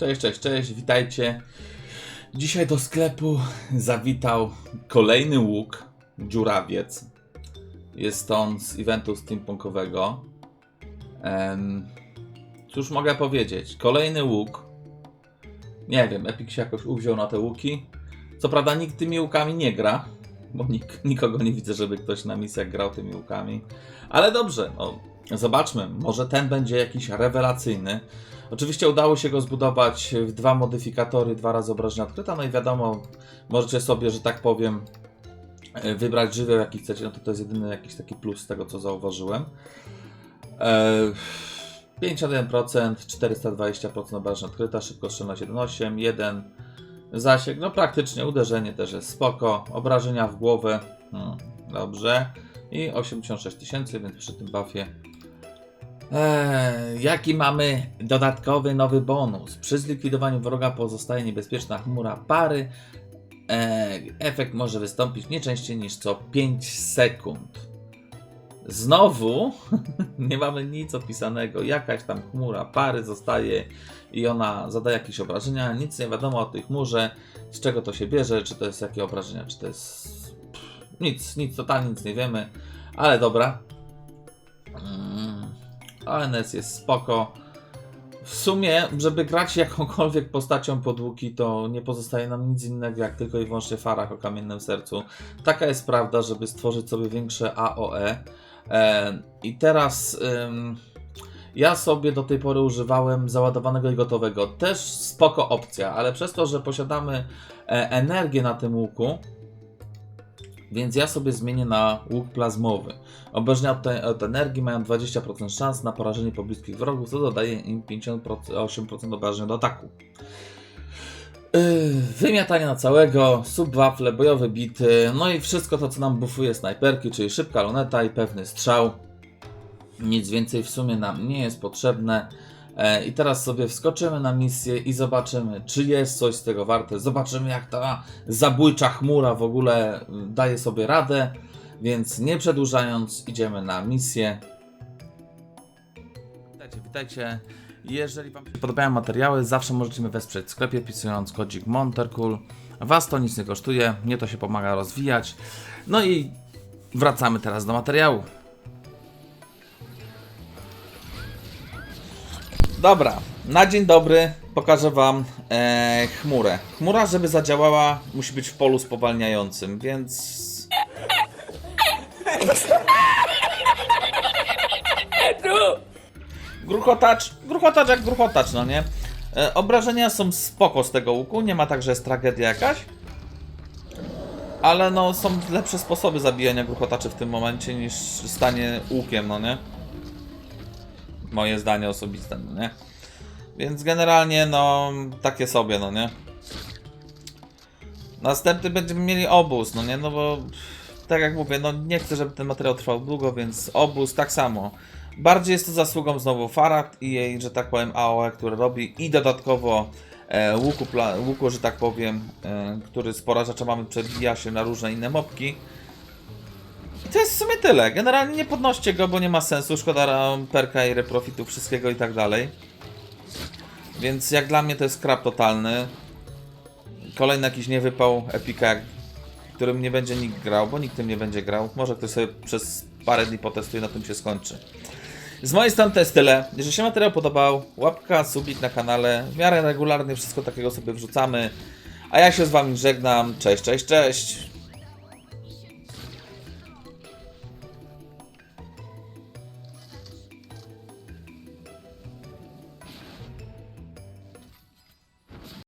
Cześć, cześć, cześć, witajcie. Dzisiaj do sklepu zawitał kolejny łuk, dziurawiec. Jest on z eventu steampunkowego. Em, cóż mogę powiedzieć? Kolejny łuk. Nie wiem, Epic się jakoś uwziął na te łuki. Co prawda nikt tymi łukami nie gra, bo nik, nikogo nie widzę, żeby ktoś na misjach grał tymi łukami. Ale dobrze, no, zobaczmy, może ten będzie jakiś rewelacyjny. Oczywiście udało się go zbudować w dwa modyfikatory, dwa razy obrażenia odkryta, no i wiadomo, możecie sobie, że tak powiem, e, wybrać żywioł jaki chcecie, no to to jest jedyny jakiś taki plus z tego, co zauważyłem. E, 51%, 420% obrażeń odkryta, szybkostrzelność 1,8, 1 zasięg, no praktycznie uderzenie też jest spoko, obrażenia w głowę, hmm, dobrze, i 86 tysięcy, więc przy tym buffie Eee, jaki mamy dodatkowy nowy bonus? Przy zlikwidowaniu wroga pozostaje niebezpieczna chmura pary. Eee, efekt może wystąpić nie częściej niż co 5 sekund. Znowu nie mamy nic opisanego. Jakaś tam chmura pary zostaje i ona zadaje jakieś obrażenia. Nic nie wiadomo o tej chmurze, z czego to się bierze, czy to jest jakie obrażenia, czy to jest. Pff, nic, nic, totalnie nic nie wiemy, ale dobra. Mm. ANS jest spoko. W sumie, żeby grać jakąkolwiek postacią pod łuki, to nie pozostaje nam nic innego, jak tylko i wyłącznie Farach o kamiennym sercu. Taka jest prawda, żeby stworzyć sobie większe AOE. E, I teraz ja sobie do tej pory używałem załadowanego i gotowego. Też spoko opcja, ale przez to, że posiadamy e, energię na tym łuku, więc ja sobie zmienię na łuk plazmowy. Obrażenia od, od energii mają 20% szans na porażenie pobliskich wrogów, co dodaje im 58% obrażeń do ataku. Yy, wymiatanie na całego, subwafle, bojowe bity, no i wszystko to, co nam bufuje snajperki, czyli szybka luneta i pewny strzał. Nic więcej w sumie nam nie jest potrzebne. E, I teraz sobie wskoczymy na misję i zobaczymy, czy jest coś z tego warte. Zobaczymy, jak ta zabójcza chmura w ogóle mm, daje sobie radę. Więc nie przedłużając, idziemy na misję. Witajcie. Jeżeli Wam podobają materiały, zawsze możecie mnie wesprzeć w sklepie, wpisując kodzik Montercool. Was to nic nie kosztuje, mnie to się pomaga rozwijać. No i wracamy teraz do materiału. Dobra, na dzień dobry pokażę Wam e, chmurę. Chmura, żeby zadziałała, musi być w polu spowalniającym, więc. Gruchotacz, gruchotacz jak gruchotacz, no nie? E, obrażenia są spoko z tego łuku, nie ma tak, że jest tragedia jakaś. Ale no, są lepsze sposoby zabijania gruchotaczy w tym momencie niż stanie łukiem, no nie? Moje zdanie osobiste, no nie? Więc generalnie, no, takie sobie, no nie? Następny będziemy mieli obóz, no nie? No bo, tak jak mówię, no nie chcę, żeby ten materiał trwał długo, więc obóz tak samo. Bardziej jest to zasługą znowu Farad i jej, że tak powiem, AOE, które robi i dodatkowo e, łuku, łuku, że tak powiem, e, który z porażacza mamy przebija się na różne inne mopki. I to jest w sumie tyle. Generalnie nie podnoście go, bo nie ma sensu. Szkoda perka i reprofitu, wszystkiego i tak dalej. Więc jak dla mnie to jest krab totalny. Kolejny jakiś niewypał Epika, jak- którym nie będzie nikt grał, bo nikt tym nie będzie grał. Może ktoś sobie przez parę dni potestuje, na tym się skończy. Z mojej strony to jest tyle. Jeżeli się materiał podobał, łapka, subik na kanale. W miarę regularnie wszystko takiego sobie wrzucamy. A ja się z wami żegnam. Cześć, cześć, cześć.